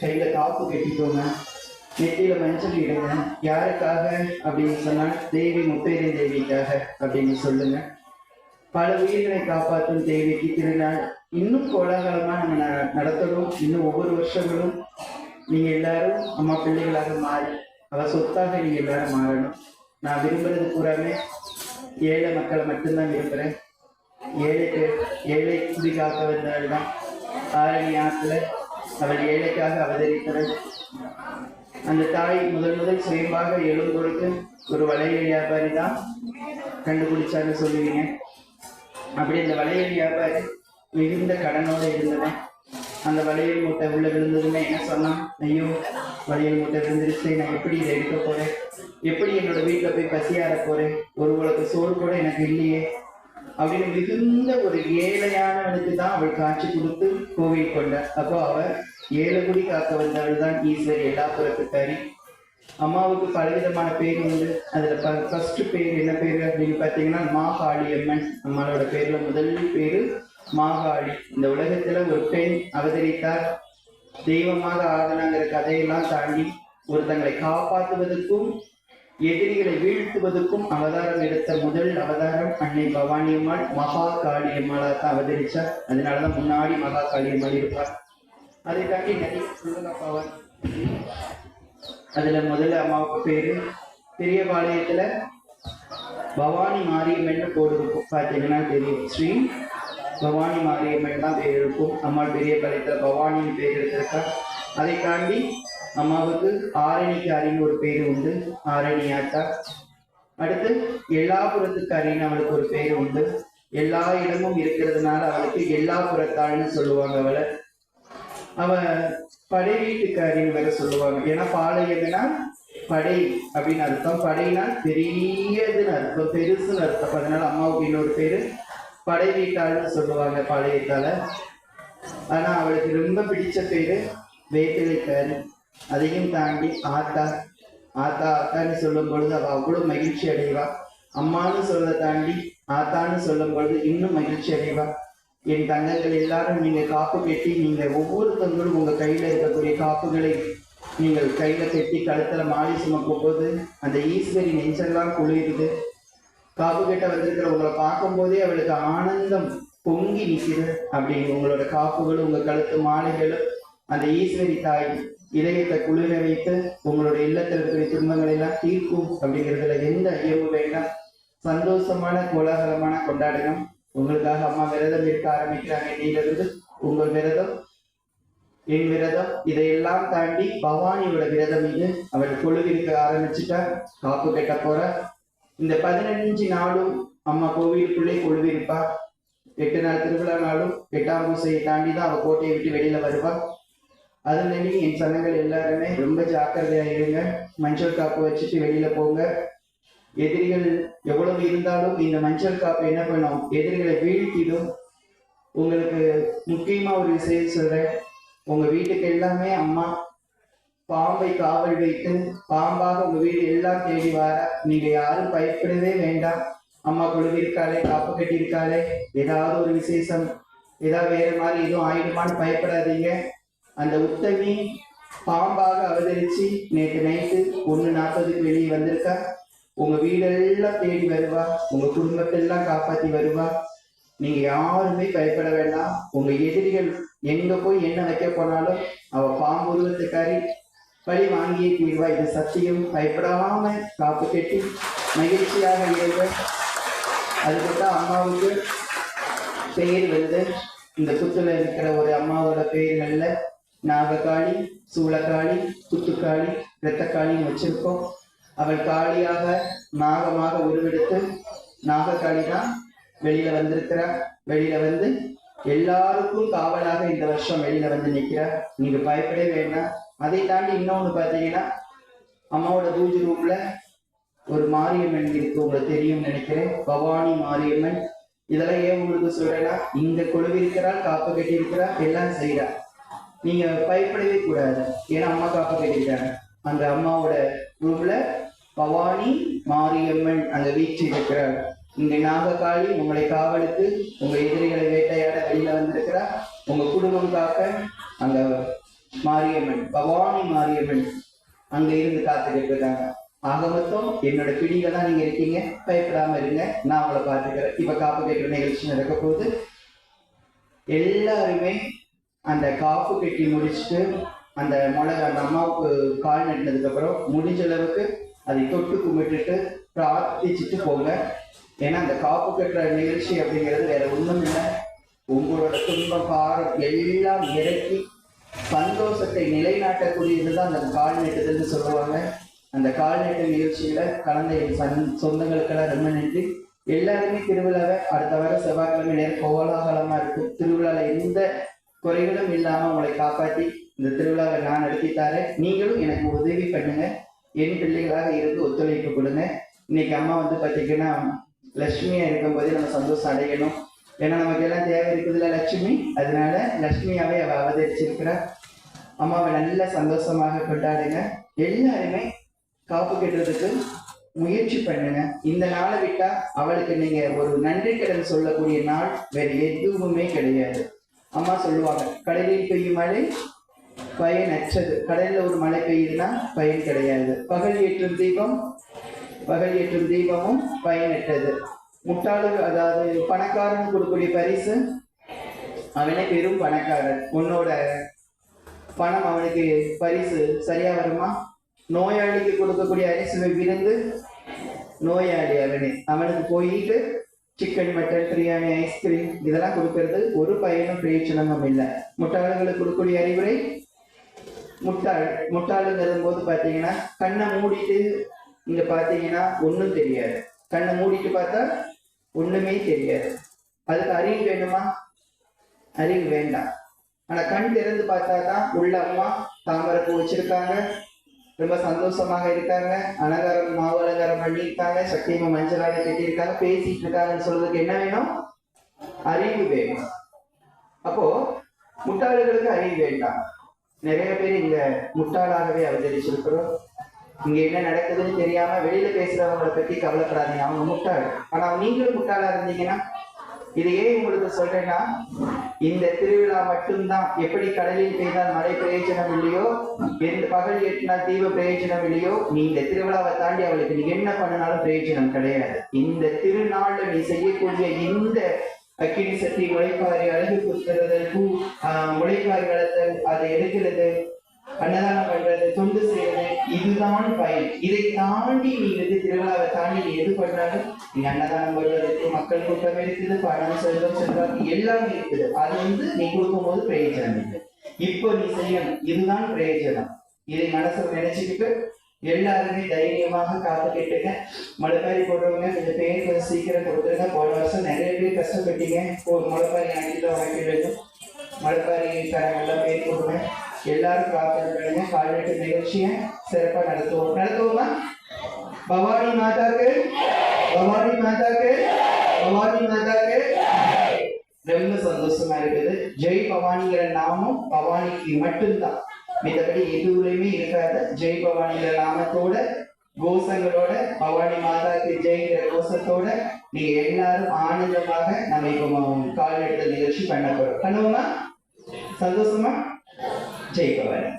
கையில காப்பு கட்டிக்கோங்க. நெத்தியில மஞ்சள் இடுங்க. யாருக்காக அப்படின்னு சொன்னால் தேவி முப்பேரி தேவிக்காக அப்படின்னு சொல்லுங்க. பல உயிர்களை காப்பாற்றும் தேவிக்கு திருநாள். இன்னும் கோலாகலமா நம்ம ந- நடத்தணும். இன்னும் ஒவ்வொரு வருஷங்களும் நீங்க எல்லாரும் அம்மா பிள்ளைகளாக மாறி அவ சொத்தாக நீங்க எல்லாரும் மாறணும். நான் விரும்புறது பூராமே ஏழை மக்களை மட்டும்தான் விரும்புறேன். ஏழைக்கு ஏழை குடி காக்க வந்தவள் தான் ஆரணி ஆற்றுல அவர் ஏழைக்காக அவதரித்தவர் அந்த தாய் முதல் முதல் சுயமாக எழும்பொழுது ஒரு வளையல் வியாபாரி தான். கண்டுபிடிச்சான்னு சொல்லுவீங்க. அப்படி அந்த வளையல் வியாபாரி மிகுந்த கடனோடு இருந்தவன் அந்த வளையல் மூட்டை உள்ள விழுந்ததுமே என்ன சொன்னான்? ஐயோ வளையல் மூட்டை விழுந்துருச்சு. நான் எப்படி இதை எடுக்க போறேன்? எப்படி என்னோட வீட்டில் போய் பசியார போறேன்? ஒரு உலக சோறு கூட எனக்கு இல்லையே. அப்படின்னு மிகுந்த ஒரு ஏழையானவனுக்கு தான் அவள் காட்சி கொடுத்து கோவில் கொண்டார் அப்போ அவர் ஏழை குடி காக்க வந்தவள் தான் ஈஸ்வர் எல்லா புறத்துக்காரி அம்மாவுக்கு பலவிதமான பேர் உண்டு. அதுல ஃபர்ஸ்ட் பேர் என்ன பேர் அப்படின்னு பார்த்தீங்கன்னா மாகாளி அம்மன் அம்மாவோட பேர்ல முதல் பேரு மாகாளி. இந்த உலகத்துல ஒரு பெண் அவதரித்தார். தெய்வமாக ஆகணுங்கிற கதையெல்லாம் தாண்டி ஒருத்தங்களை காப்பாற்றுவதற்கும் எதிரிகளை வீழ்த்துவதற்கும் அவதாரம் எடுத்த முதல் அவதாரம் அன்னை பவானி அம்மாள் மகா காளி அம்மாளாக தான் அவதரிச்சார் அதனாலதான் முன்னாடி மகா காளி அம்மாள் இருப்பார் அதை தாண்டி நிறைய சொல்லுங்க பவன் அதுல முதல்ல அம்மாவுக்கு பேரு. பெரியபாளையத்துல பவானி மாரியம்மன் போடு இருக்கும் பார்த்தீங்கன்னா தெரியும். ஸ்ரீ பவானி மாரியம்மன் தான் பேர் இருக்கும். அம்மாள் பெரிய பாளையத்துல பவானின்னு பேர் எடுத்திருக்கா. அதை தாண்டி அம்மாவுக்கு ஆரணிக்காரின்னு ஒரு பேர் உண்டு ஆரணி ஆத்தா அடுத்து எல்லாபுரத்துக்காரின்னு அவளுக்கு ஒரு பேர் உண்டு. எல்லா இடமும் இருக்கிறதுனால அவளுக்கு எல்லாபுரத்தாள்னு சொல்லுவாங்க அவளை. அவ படை வீட்டுக்காரின்னு வேற சொல்லுவாங்க. ஏன்னா பாளையம்னா படை அப்படின்னு அர்த்தம். படைனா பெரியதுன்னு அர்த்தம் பெருசுன்னு அர்த்தம். அதனால அம்மாவுக்கு இன்னொரு பேரு படை வீட்டாள்னு சொல்லுவாங்க பாளையத்தால ஆனா அவளுக்கு ரொம்ப பிடிச்ச பேரு வேப்பிலைக்காரி. அதையும் தாண்டி ஆத்தா ஆத்தா ஆத்தான்னு சொல்லும் பொழுது அவ அவ்வளோ மகிழ்ச்சி அடைவா. அம்மான்னு சொல்ல தாண்டி ஆத்தான்னு சொல்லும் பொழுது இன்னும் மகிழ்ச்சி அடைவா. என் தங்கங்கள் எல்லாரும் நீங்கள் காப்பு கட்டி நீங்க ஒவ்வொருத்தங்களும் உங்க கையில இருக்கக்கூடிய காப்புகளை நீங்கள் கையில கட்டி கழுத்துல மாலி சுமக்கும் போது அந்த ஈஸ்வரி நெஞ்செல்லாம் குளிருது. காப்பு கட்ட வந்திருக்கிற உங்களை பார்க்கும் போதே அவளுக்கு ஆனந்தம் பொங்கி நிற்கிறது அப்படின்னு உங்களோட காப்புகளும் உங்க கழுத்து மாலைகளும் அந்த ஈஸ்வரி தாய் இதயத்தை குளிர வைத்து உங்களுடைய இல்லத்தில் இருக்கிற துன்பங்கள் எல்லாம் தீர்க்கும் அப்படிங்கிறதுல எந்த ஐயமும் வேண்டாம் சந்தோஷமான கோலாகலமான கொண்டாடணும் உங்களுக்காக அம்மா விரதம் இருக்க ஆரம்பிக்கிறாங்க. இன்னையிலிருந்து உங்கள் விரதம் என் விரதம் இதையெல்லாம் தாண்டி பவானியோட விரதம் இது அவள் கொழுவிருக்க ஆரம்பிச்சுட்டா. காப்பு கட்ட போற. இந்த பதினஞ்சு நாளும் அம்மா கோவிலுக்குள்ளே கொழுவிருப்பா எட்டு நாள் திருவிழா நாளும் எட்டாம் பூசையை தாண்டி தான் அவள் கோட்டையை விட்டு வெளியில வருவா. அதுல நீ என் சனங்கள் எல்லாருமே ரொம்ப ஜாக்கிரதையா இருங்க. மஞ்சள் காப்பு வச்சுட்டு வெளியில போங்க. எதிரிகள் எவ்வளவு இருந்தாலும் இந்த மஞ்சள் காப்பு என்ன பண்ணும்? எதிரிகளை வீழ்த்திடும். உங்களுக்கு முக்கியமா ஒரு விஷயம் சொல்றேன். உங்க வீட்டுக்கு எல்லாமே அம்மா பாம்பை காவல் வைத்து பாம்பாக உங்க வீடு எல்லாம் தேடி வர. நீங்க யாரும் பயப்படவே வேண்டாம். அம்மா கொழுவிருக்காளே காப்பு கட்டியிருக்காளே. ஏதாவது ஒரு விசேஷம் ஏதாவது வேற மாதிரி எதுவும் ஆயிடுமான்னு பயப்படாதீங்க. அந்த உத்தமி பாம்பாக அவதரிச்சு நேற்று நைட்டு ஒன்று நாற்பதுக்கு வெளியே வந்திருக்கா. உங்க வீடெல்லாம் தேடி வருவா. உங்க குடும்பத்தெல்லாம் காப்பாத்தி வருவா. நீங்க யாருமே பயப்பட வேண்டாம். உங்க எதிரிகள் எங்க போய் என்ன வைக்க போனாலும் அவ பாம்பு உருவத்துக்காரி பழி வாங்கியே தீர்வா. இது சத்தியம். பயப்படாம காப்பு கட்டி மகிழ்ச்சியாக இருங்க. அதுக்கப்புறம் அம்மாவுக்கு பெயர் வந்து இந்த குத்துல இருக்கிற ஒரு அம்மாவோட பெயர்கள்ல நாககாளி சூளக்காளி குத்துக்காளி இரத்தக்காளின்னு வச்சிருக்கோம். அவள் காளியாக நாகமாக உருவெடுத்து நாகக்காளி தான் வெளியில வந்திருக்கிறார் வெளியில வந்து எல்லாருக்கும் காவலாக இந்த வருஷம் வெளியில வந்து நிக்கிறா. நீங்க பயப்படவே வேண்டாம். அதை தாண்டி இன்னொன்னு பாத்தீங்கன்னா அம்மாவோட பூஜை ரூம்ல ஒரு மாரியம்மன் இருக்கு உங்களுக்கு தெரியும் நினைக்கிறேன். பவானி மாரியம்மன். இதெல்லாம் ஏன் உங்களுக்கு சொல்றேன்னா இந்த கொழுவிருக்கிறாள் காப்பு கட்டி இருக்கிறாள் எல்லாம் செய்யறா நீங்க பயப்படவே கூடாது. ஏன்னா அம்மா காப்பு கேட்டுக்கிட்டாங்க. அந்த அம்மாவோட ரூம்ல பவானி மாரியம்மன் அந்த வீச்சு இருக்கிறார். இந்த நாகக்காளி உங்களை காவலுக்கு உங்க எதிரிகளை வேட்டையாட வெளியில வந்திருக்கிறார். உங்க குடும்பம் காக்க அந்த மாரியம்மன் பவானி மாரியம்மன் அங்க இருந்து காத்துக்கிட்டு இருக்காங்க ஆக மொத்தம் என்னோட பிடியில தான் நீங்க இருக்கீங்க. பயப்படாம இருங்க. நான் உங்களை பார்த்துக்கிறேன். இப்ப காப்பு கேட்கிற நிகழ்ச்சி நடக்க போகுது. எல்லாருமே அந்த காப்பு கட்டி முடிச்சுட்டு அந்த மிளகா அந்த அம்மாவுக்கு கால் நட்டினதுக்கப்புறம் முடிஞ்ச அளவுக்கு அதை தொட்டு கும்பிட்டுட்டு பிரார்த்திச்சுட்டு போங்க. ஏன்னா அந்த காப்பு கட்டுற நிகழ்ச்சி அப்படிங்கிறது வேற ஒன்றும் இல்லை. உங்களோட துன்ப பாரம் எல்லாம் இறக்கி சந்தோஷத்தை நிலைநாட்டக்கூடியதுதான் அந்த கால் நட்டுதல்னு சொல்லுவாங்க. அந்த கால் நட்டு நிகழ்ச்சியில கலந்த என் சன் சொந்தங்களுக்கெல்லாம் ரொம்ப நன்றி. எல்லாருமே திருவிழாவை அடுத்த வாரம் செவ்வாய்க்கிழமை நேரம் கோலாகலமா இருக்கும். திருவிழாவில் எந்த குறைகளும் இல்லாம உங்களை காப்பாற்றி இந்த திருவிழாவை நான் நடத்தி தரேன். நீங்களும் எனக்கு உதவி பண்ணுங்க. என் பிள்ளைகளாக இருந்து ஒத்துழைப்பு கொடுங்க. இன்னைக்கு அம்மா வந்து பார்த்தீங்கன்னா லட்சுமியா இருக்கும்போதே நம்ம சந்தோஷம் அடையணும். ஏன்னா நமக்கு எல்லாம் தேவை இருக்குதுல்ல லட்சுமி? அதனால லட்சுமியாவே அவ அவதரிச்சிருக்கிறா. அம்மாவை நல்ல சந்தோஷமாக கொண்டாடுங்க. எல்லாருமே காப்பு கட்டுறதுக்கு முயற்சி பண்ணுங்க. இந்த நாளை விட்டா அவளுக்கு நீங்க ஒரு நன்றி கடன் சொல்லக்கூடிய நாள் வேற எதுவுமே கிடையாது. அம்மா சொல்லுவாங்க கடலில் பெய்யும் மழை பயன் அற்றது கடல்ல ஒரு மழை பெய்யுதுன்னா பயன் கிடையாது. பகல் ஏற்றும் தீபம் பகல் ஏற்றும் தீபமும் பயனற்றது. முட்டாளு அதாவது பணக்காரன் கொடுக்கக்கூடிய பரிசு அவனே பெரும் பணக்காரன். உன்னோட பணம் அவனுக்கு பரிசு சரியா வருமா? நோயாளிக்கு கொடுக்கக்கூடிய அரிசி விருந்து நோயாளி அவனே. அவனுக்கு போயிட்டு சிக்கன் மட்டன் பிரியாணி ஐஸ்கிரீம் இதெல்லாம் கொடுக்கறது ஒரு பயனும் பிரயோஜனமும் இல்லை. முட்டாளர்களுக்கு கொடுக்கக்கூடிய அறிவுரை முட்டாள் முட்டாளுங்கிற போது பார்த்தீங்கன்னா கண்ணை மூடிட்டு நீங்கள் பார்த்தீங்கன்னா ஒன்றும் தெரியாது. கண்ணை மூடிட்டு பார்த்தா ஒன்றுமே தெரியாது. அதுக்கு அறிவு வேணுமா அறிவு வேண்டாம். ஆனால் கண் திறந்து பார்த்தா தான் உள்ள அம்மா பூ வச்சிருக்காங்க. ரொம்ப சந்தோஷமாக இருக்காங்க. அலங்காரம் மாவு அலங்காரம் பண்ணியிருக்காங்க. சக்தியமா மஞ்சளாக கட்டியிருக்காங்க. பேசிட்டு இருக்காங்கன்னு சொல்றதுக்கு என்ன வேணும்? அறிவு வேணும். அப்போ முட்டாளர்களுக்கு அறிவு வேண்டாம். நிறைய பேர் இங்க முட்டாளாகவே அவதரிச்சிருக்கிறோம். இங்க என்ன நடக்குதுன்னு தெரியாம வெளியில பேசுறவங்கள பத்தி கவலைப்படாதீங்க. அவங்க முட்டாள். ஆனா நீங்களும் முட்டாளா இருந்தீங்கன்னா இது ஏன் உங்களுக்கு சொல்றேன்னா இந்த திருவிழா மட்டும்தான். எப்படி கடலில் பெய்தால் மழை பிரயோஜனம் இல்லையோ? எந்த பகல் எட்டினால் தீவு பிரயோஜனம் இல்லையோ? நீ இந்த திருவிழாவை தாண்டி அவளுக்கு நீ என்ன பண்ணினாலும் பிரயோஜனம் கிடையாது. இந்த திருநாள்ல நீ செய்யக்கூடிய இந்த அக்கினி சக்தி உழைப்பாரி அழகு குத்துறது பூ ஆஹ், முளைப்பாரி வளர்த்தல் அதை எடுக்கிறது அன்னதானம் பண்றது தொண்டு செய்யறது இதுதான் பயன் இதை தாண்டி நீ வந்து திருவிழாவை தாண்டி நீ எது பண்ணாலும் நீ அன்னதானம் பண்றதுக்கு மக்கள் கூட்டம் இருக்குது பணம் செல்வம் செல்வம் எல்லாமே இருக்குது. அது வந்து நீ கொடுக்கும்போது பிரயோஜனம் இல்லை. இப்போ நீ செய்யணும். இதுதான் பிரயோஜனம். இதை மனசுல நினைச்சுக்கிட்டு எல்லாருமே தைரியமாக காத்து கேட்டுங்க. முளைப்பாரி போடுறவங்க கொஞ்சம் பேர் கொஞ்சம் சீக்கிரம் கொடுத்துருங்க. போன வருஷம் நிறைய பேர் கஷ்டப்பட்டீங்க. ஒரு முளைப்பாரி ஆண்டில வாங்கிடுறது முளைப்பாரி தரங்கள்லாம் பேர் போடுவேன் எல்லாரும் பிரார்த்தனை பண்ணுங்க கால்நடை நிகழ்ச்சியை சிறப்பாக நடத்துவோம். நடத்துவோமா? பவானி மாதாக்கு? பவானி மாதாக்கு? பவானி மாதாக்கு? ரொம்ப சந்தோஷமா இருக்குது. ஜெய் பவானிங்கிற நாமம் பவானிக்கு மட்டும்தான். மித்தபடி எதுவுலையுமே இருக்காது. ஜெய் பவானிங்கிற நாமத்தோட கோஷங்களோட பவானி மாதாக்கு ஜெய்ங்கிற கோஷத்தோட நீங்க எல்லாரும் ஆனந்தமாக நம்ம இப்போ கால் எடுத்த நிகழ்ச்சி பண்ண போறோம். பண்ணுவோமா? சந்தோஷமா? ஜெய் பவானி